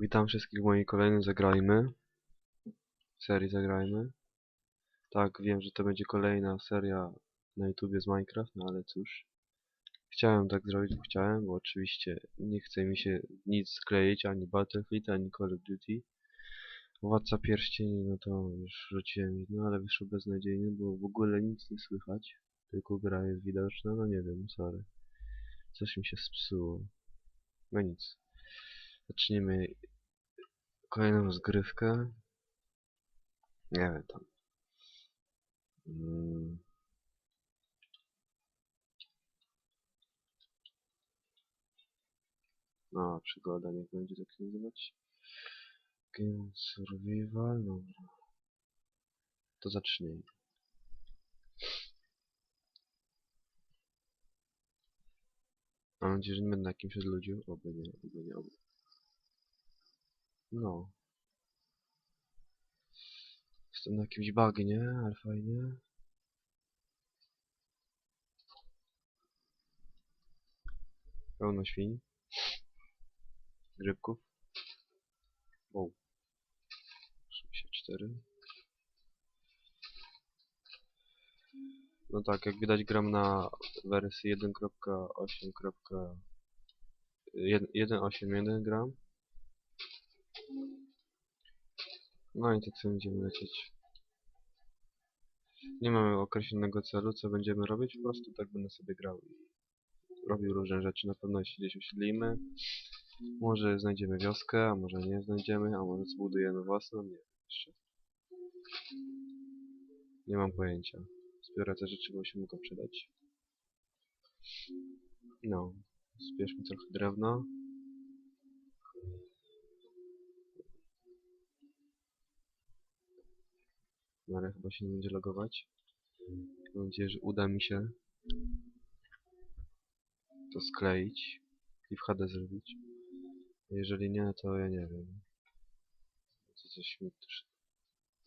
Witam wszystkich w mojej kolejnej Zagrajmy. Serii Zagrajmy. Tak, wiem, że to będzie kolejna seria na YouTubie z Minecraft, no ale cóż. Chciałem tak zrobić, bo chciałem, bo oczywiście nie chce mi się nic skleić, ani Battlefield, ani Call of Duty. Władca Pierścieni, no to już rzuciłem jedno, ale wyszło beznadziejnie, bo w ogóle nic nie słychać. Tylko gra jest widoczna, no nie wiem, sorry. Coś mi się spsuło. No nic. Zaczniemy kolejną rozgrywkę. Nie wiem tam. Mm. No, przygoda niech będzie tak się nazywać. Game Survival, dobra. To zacznijmy. Mam nadzieję, że nie będę jakimś odludziu. Oby nie, oby nie, oby. No. Jestem na jakimś bagnie, ale fajnie. Pełno świń. Grzybków. Wow. 64. No tak, jak widać gram na wersji 1.8.1.8.1 gram. No i tak sobie będziemy lecieć. Nie mamy określonego celu, co będziemy robić, po prostu tak będę sobie grał i robił różne rzeczy. Na pewno się gdzieś osiedlimy. Może znajdziemy wioskę, a może nie znajdziemy, a może zbudujemy własną, nie wiem jeszcze. Nie mam pojęcia. Zbiorę te rzeczy, bo się mogą przydać. No, zbierzmy trochę drewna. No ale chyba się nie będzie logować. Mam nadzieję, że uda mi się to skleić i w HD zrobić. Jeżeli nie, to ja nie wiem. Coś mi też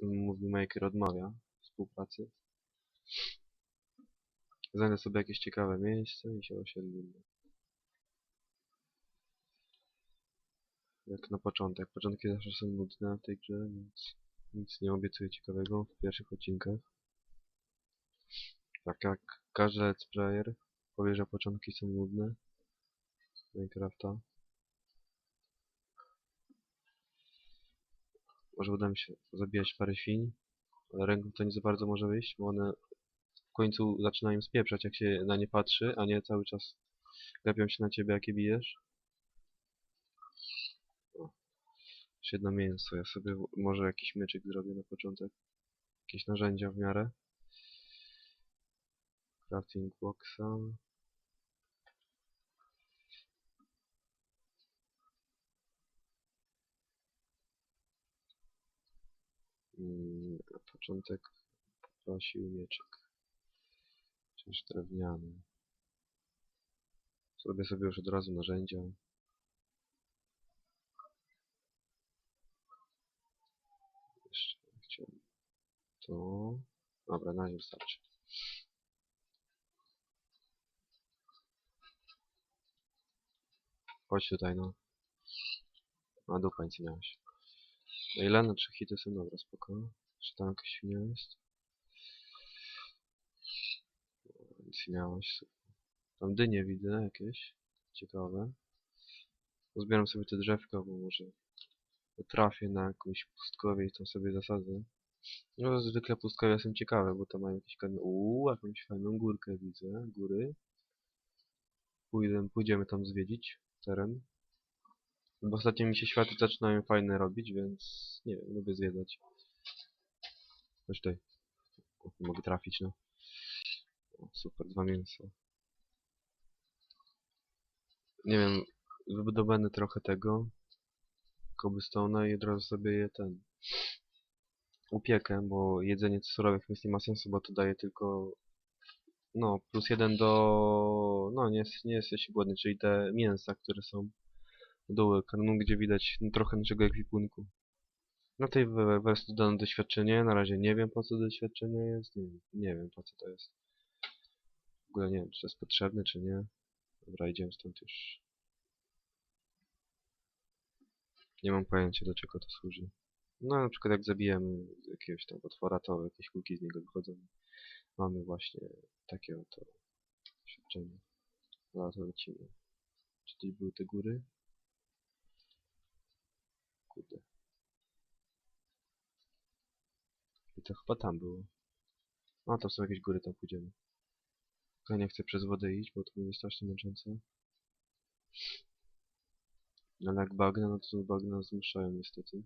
Movie Maker odmawia współpracy. Znajdę sobie jakieś ciekawe miejsce i się osiedlimy. Jak na początek. Początki zawsze są nudne w tej grze, więc nic nie obiecuję ciekawego w pierwszych odcinkach. Tak jak każdy let's player powie, że początki są nudne Minecrafta. Może uda mi się zabijać parę świń, ale ręką to nie za bardzo może wyjść, bo one w końcu zaczynają spieprzać, jak się na nie patrzy, a nie cały czas gapią się na ciebie, jak je bijesz. O. Jeszcze jedno mięso. Ja sobie może jakiś mieczyk zrobię na początek. Jakieś narzędzia w miarę. Crafting boxa. Mm, Na początek poprosił mieczek. Chociaż drewniany. Zrobię sobie już od razu narzędzia. Jeszcze chciałem to. Dobra, na razie wystarczy. Chodź tutaj, no. A dupa nic nie miałeś. No ile? Na trzy hity są dobra, spoko. Jeszcze tam jakaś świnia jest. Nic nie miałeś. Tam dynie widzę jakieś. Ciekawe. Pozbieram sobie te drzewka, bo może trafię na jakąś pustkowie i tam sobie zasadzę. No zwykle pustkowia są ciekawe, bo tam mają jakieś kamienie. Uuu, jakąś fajną górkę widzę, góry. Pójdę, pójdziemy tam zwiedzić teren. Bo ostatnio mi się światy zaczynają fajne robić, więc nie wiem, lubię zwiedzać. Chodź tutaj. Mogę trafić, no. O, super, dwa mięsa. Nie wiem, wybudowany trochę tego cobblestone'a i od razu sobie je ten upiekę, bo jedzenie surowych więc nie ma sensu, bo to daje tylko no, plus jeden do no, nie, jest, nie jesteś głodny, czyli te mięsa, które są w dół ekranu, gdzie widać no, trochę naszego ekwipunku. Na tej we- wersji dodano doświadczenie, na razie nie wiem po co doświadczenie jest, nie, nie wiem po co to jest. W ogóle nie wiem, czy to jest potrzebne, czy nie. Dobra, idziemy stąd już. Nie mam pojęcia do czego to służy. No na przykład jak zabijemy jakiegoś tam potwora, to jakieś kulki z niego wychodzą. Mamy właśnie takie oto świadczenie. No to lecimy. Czy gdzieś były te góry? Kurde. I to chyba tam było. No to są jakieś góry, tam pójdziemy. Tylko nie chcę przez wodę iść, bo to będzie strasznie męczące. Ale jak bagna, no to bagna zmuszają niestety.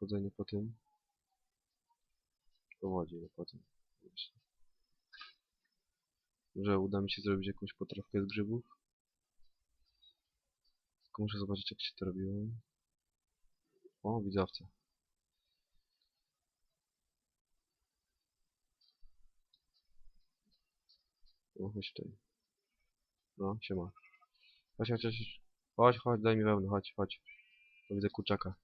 Chodzenie po tym. Po wodzie, no po tym. Właśnie. Może uda mi się zrobić jakąś potrawkę z grzybów? Tylko muszę zobaczyć jak się to robiło. O, widzowca. No, chodź tutaj. No, siema. Chodź, chodź, chodź. Chodź, chodź, daj mi wełnę, chodź, chodź. Bo widzę kurczaka.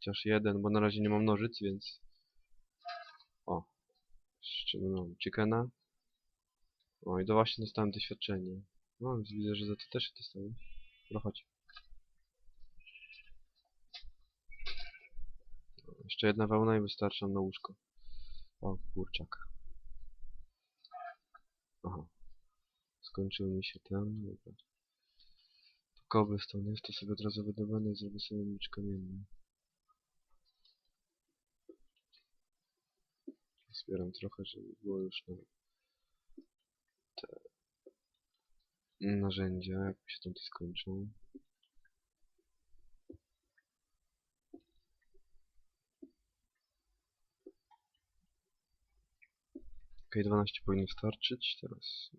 Chociaż jeden, bo na razie nie mam nożyc, więc... O. Jeszcze mam chickena. O, i to właśnie dostałem doświadczenie. No, więc widzę, że za to też się dostałem. No, chodź. Jeszcze jedna wełna i wystarczy na łóżko. O, kurczak. Aha. Skończył mi się ten. Dobra. To cobblestone jest, to sobie od razu wydobędę i zrobię sobie miecz kamienny. Zbieram trochę, żeby było już na te narzędzia, jak mi się te skończą. Okej, 12 powinno starczyć. Teraz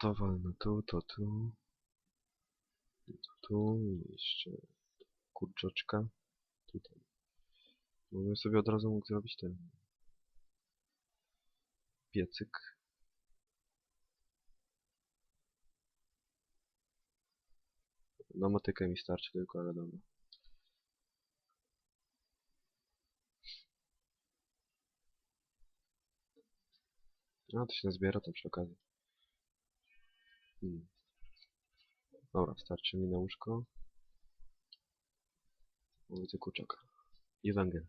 to walnę tu, to tu. To tu. Jeszcze kurczaczka. Tutaj. No bym sobie od razu mógł zrobić ten piecyk. Na motykę mi starczy tylko, ale dobra. No to się nazbiera to przy okazji. Hmm. Dobra, starczy mi na łóżko. O, Widzę kurczaka. I węgiel.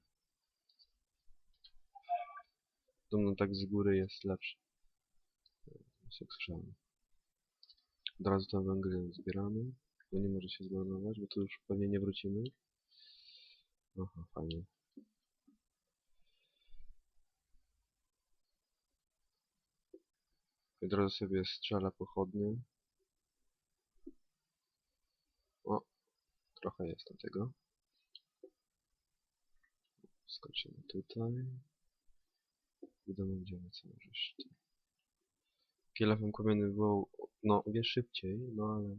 Dumno tak z góry jest lepszy. Słyszałem. Od razu ten węgiel zbieramy. Bo nie może się zmarnować, bo tu już pewnie nie wrócimy. Aha, fajnie. Od razu sobie strzela pochodnie. O, trochę jest tam tego. Skoczymy tutaj. Wiadomo gdzie my co możesz. ty. Kielafem kamiennym było, no, wie szybciej, no ale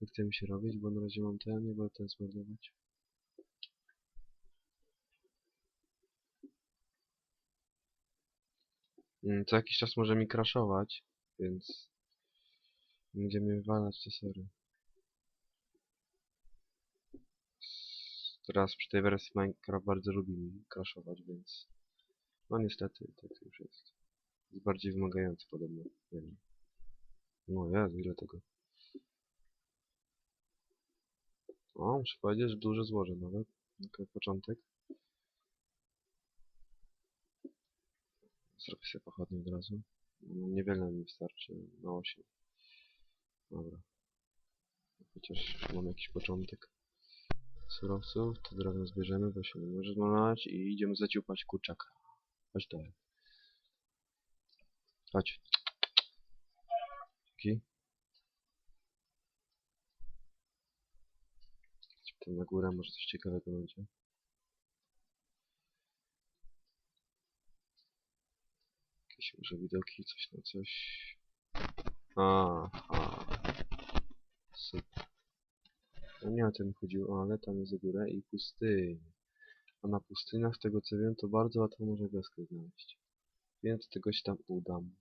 nie chce mi się robić, bo na razie mam ten, nie wolę ten zmarnować. Mm, Co jakiś czas może mi crashować, więc będziemy wywalać te sery. Teraz przy tej wersji Minecraft bardzo lubi mi crashować, więc no niestety tak już jest. Jest bardziej wymagający podobno. No jest, ile tego. O, muszę powiedzieć, że duże złoże nawet. Na początek. Zrobię sobie pochodnie od razu. No, Niewiele mi wystarczy, na 8. Dobra. Chociaż mam jakiś początek surowców, to drewno zbierzemy, bo się nie może zmalować i idziemy zaciupać kurczaka. Chodź dalej. Chodź. Dzięki. Tam na górę może coś ciekawego będzie. Jakieś może widoki, coś na coś. Aha. Super. No nie o tym chodziło, ale tam jest górę i pustynia. A na pustyniach, z tego co wiem, to bardzo łatwo można wioskę znaleźć. Więc tego się tam udam.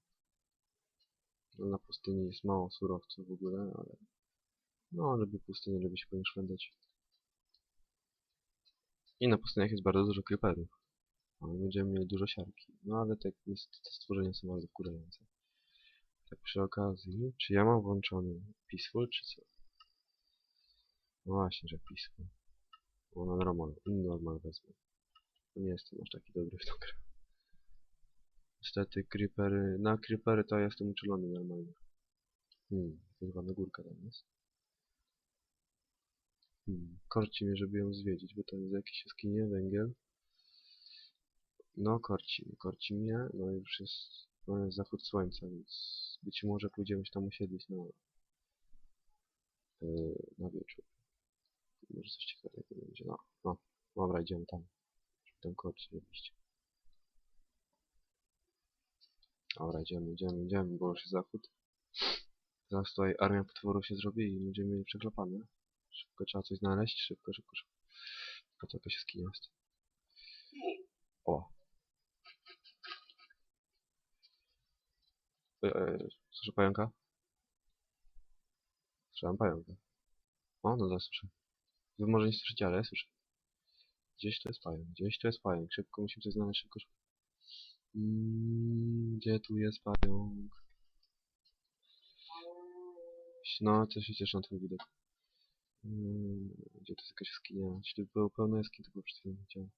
Na pustyni jest mało surowców w ogóle, ale... No, żeby pustynię, żeby się po nich szwendać. I na pustyniach jest bardzo dużo creeperów. No będziemy mieli dużo siarki. No ale tak jest, te stworzenia są bardzo wkurzające. przy okazji, czy ja mam włączony Peaceful, czy co? No właśnie, że Peaceful. O, na normal, normal wezmę. Nie jestem aż taki dobry w tą grę. Niestety creepery, na creepery to ja jestem uczulony normalnie. Hmm, wyzwana górka tam jest. Hmm, korci mnie, żeby ją zwiedzić, bo tam jest jakieś jaskinie, węgiel. No, korci korci mnie, no już jest, no jest zachód słońca, więc być może pójdziemy się tam osiedlić na, yy, na wieczór. Może coś ciekawego będzie, no, no, dobra, idziemy tam. Żeby tam korci oczywiście. Dobra, idziemy, idziemy, idziemy, bo już jest zachód. Zaraz tutaj armia potworów się zrobi i będziemy mieli przeklapane. Szybko trzeba coś znaleźć, szybko, szybko, szybko. Po co jakaś jaskinia jest? O! E, e, słyszę pająka? Słyszałem pająka. O, no da, słyszę. Wy może nie słyszycie, ale ja słyszę. Gdzieś to jest pająk, gdzieś to jest pająk. Szybko, musimy coś znaleźć, szybko, szybko. Mm, gdzie tu jest pająk? No, co się cieszę na twój widok. Mm, gdzie to jest jakaś jaskinia? Jeśli by było pełno jaskiń, to by przed chwilą widziałem.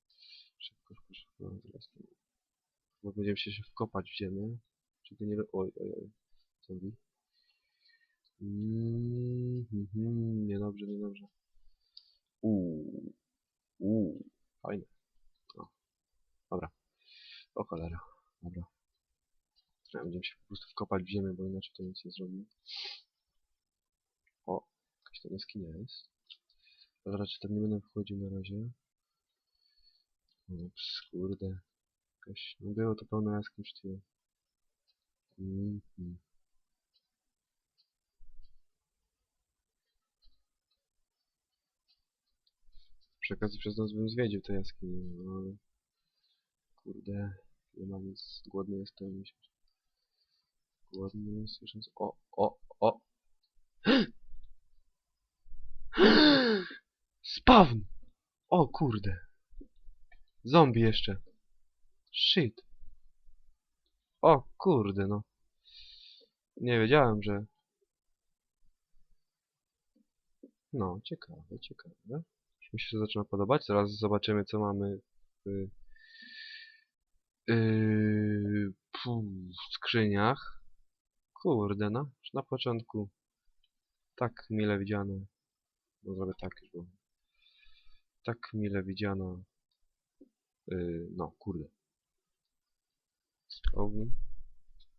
Szybko, szybko, szybko. Zaraz tu. Bo będziemy się wkopać w ziemię. Żeby nie... Oj, oj, oj. Zombie. Mm, mhm, niedobrze, niedobrze. Uuu. Uuu. Fajne. O. Dobra. O cholera. Dobra. Ja, Będziemy się po prostu wkopać w ziemię, bo inaczej to nic nie zrobi. O, jakaś tam jaskinia jest. Ale raczej tam nie będę wchodził na razie. Ups, kurde. Jakaś... No było to pełno jaskiń przed chwilą. Mhm. Przy okazji przez nas bym zwiedził te jaskinie, no ale... Kurde, nie ma nic, głodny jestem. Głodny, słysząc... O, o, o! Spawn! O kurde! Zombie jeszcze! Shit! O kurde, no. Nie wiedziałem, że... No, ciekawe, ciekawe. Mi się zaczyna podobać. Zaraz zobaczymy, co mamy w... Yy, w skrzyniach. Kurde, no. Już na początku tak mile widziane. No zrobię tak już, bo... Tak mile widziana... Yy, no, kurde. Ogun.